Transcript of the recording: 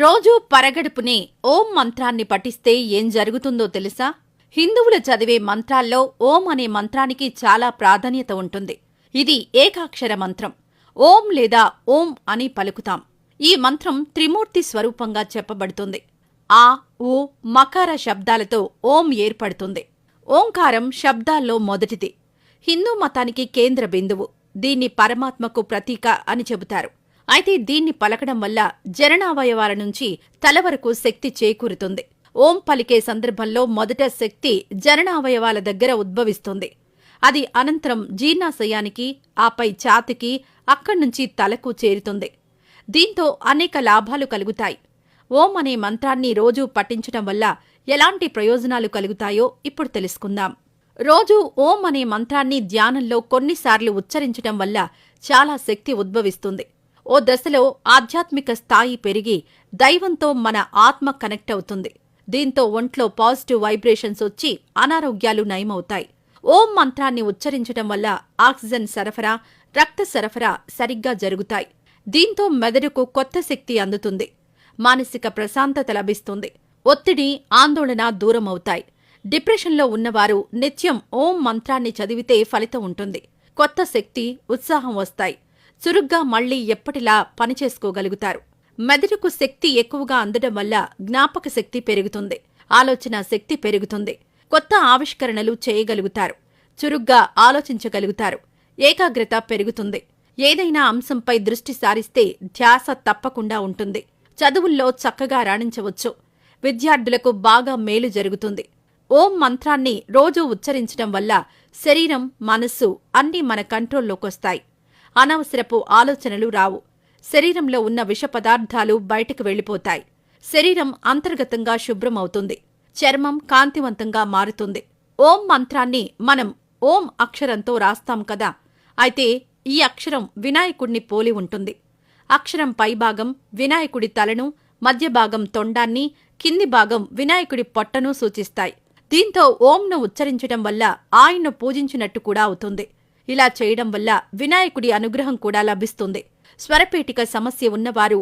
రోజూ పరగడుపునే ఓం మంత్రాన్ని పఠిస్తే ఏం జరుగుతుందో తెలుసా? హిందువులు చదివే మంత్రాల్లో ఓం అనే మంత్రానికి చాలా ప్రాధాన్యత ఉంటుంది. ఇది ఏకాక్షర మంత్రం. ఓం లేదా ఓం అని పలుకుతాం. ఈ మంత్రం త్రిమూర్తి స్వరూపంగా చెప్పబడుతుంది. ఆ ఊ మకార శబ్దాలతో ఓం ఏర్పడుతుంది. ఓంకారం శబ్దాల్లో మొదటిది. హిందూ మతానికి కేంద్ర బిందువు. దీన్ని పరమాత్మకు ప్రతీక అని చెబుతారు. అయితే దీన్ని పలకడం వల్ల జరణావయవాల నుంచి తల వరకు శక్తి చేకూరుతుంది. ఓం పలికే సందర్భంలో మొదట శక్తి జరణావయవాల దగ్గర ఉద్భవిస్తుంది. అది అనంతరం జీర్ణాశయానికి ఆపై ఛాతికి అక్కడ్నుంచి తలకు చేరుతుంది. దీంతో అనేక లాభాలు కలుగుతాయి. ఓం అనే మంత్రాన్ని రోజూ పఠించటం వల్ల ఎలాంటి ప్రయోజనాలు కలుగుతాయో ఇప్పుడు తెలుసుకుందాం. రోజూ ఓం అనే మంత్రాన్ని ధ్యానంలో కొన్నిసార్లు ఉచ్చరించటం వల్ల చాలా శక్తి ఉద్భవిస్తుంది. ఓ దశలో ఆధ్యాత్మిక స్థాయి పెరిగి దైవంతో మన ఆత్మ కనెక్ట్ అవుతుంది. దీంతో ఒంట్లో పాజిటివ్ వైబ్రేషన్స్ వచ్చి అనారోగ్యాలు నయమవుతాయి. ఓం మంత్రాన్ని ఉచ్చరించడం వల్ల ఆక్సిజన్ సరఫరా రక్త సరఫరా సరిగ్గా జరుగుతాయి. దీంతో మెదడుకు కొత్త శక్తి అందుతుంది. మానసిక ప్రశాంతత లభిస్తుంది. ఒత్తిడి ఆందోళన దూరమవుతాయి. డిప్రెషన్లో ఉన్నవారు నిత్యం ఓం మంత్రాన్ని చదివితే ఫలితం ఉంటుంది. కొత్త శక్తి ఉత్సాహం వస్తాయి. చురుగ్గా మళ్ళీ ఎప్పటిలా పనిచేసుకోగలుగుతారు మెదడుకు శక్తి ఎక్కువగా అందడం వల్ల జ్ఞాపక శక్తి పెరుగుతుంది. ఆలోచన శక్తి పెరుగుతుంది. కొత్త ఆవిష్కరణలు చేయగలుగుతారు. చురుగ్గా ఆలోచించగలుగుతారు. ఏకాగ్రత పెరుగుతుంది. ఏదైనా అంశంపై దృష్టి సారిస్తే ధ్యాస తప్పకుండా ఉంటుంది. చదువుల్లో చక్కగా రాణించవచ్చు. విద్యార్థులకు బాగా మేలు జరుగుతుంది. ఓం మంత్రాన్ని రోజూ ఉచ్చరించడం వల్ల శరీరం మనస్సు అన్నీ మన కంట్రోల్లోకొస్తాయి. అనవసరపు ఆలోచనలు రావు. శరీరంలో ఉన్న విష పదార్థాలు బయటకు వెళ్ళిపోతాయి. శరీరం అంతర్గతంగా శుభ్రమవుతుంది. చర్మం కాంతివంతంగా మారుతుంది. ఓం మంత్రాన్ని మనం ఓం అక్షరంతో రాస్తాం కదా? అయితే ఈ అక్షరం వినాయకుడిని పోలి ఉంటుంది. అక్షరం పైభాగం వినాయకుడి తలను మధ్య భాగం తొండాన్ని కింది భాగం వినాయకుడి పొట్టను సూచిస్తాయి. దీంతో ఓంను ఉచ్చరించడం వల్ల ఆయన్ను పూజించినట్టు కూడా అవుతుంది. ఇలా చేయడం వల్ల వినాయకుడి అనుగ్రహం కూడా లభిస్తుంది. స్వరపేటిక సమస్య ఉన్నవారు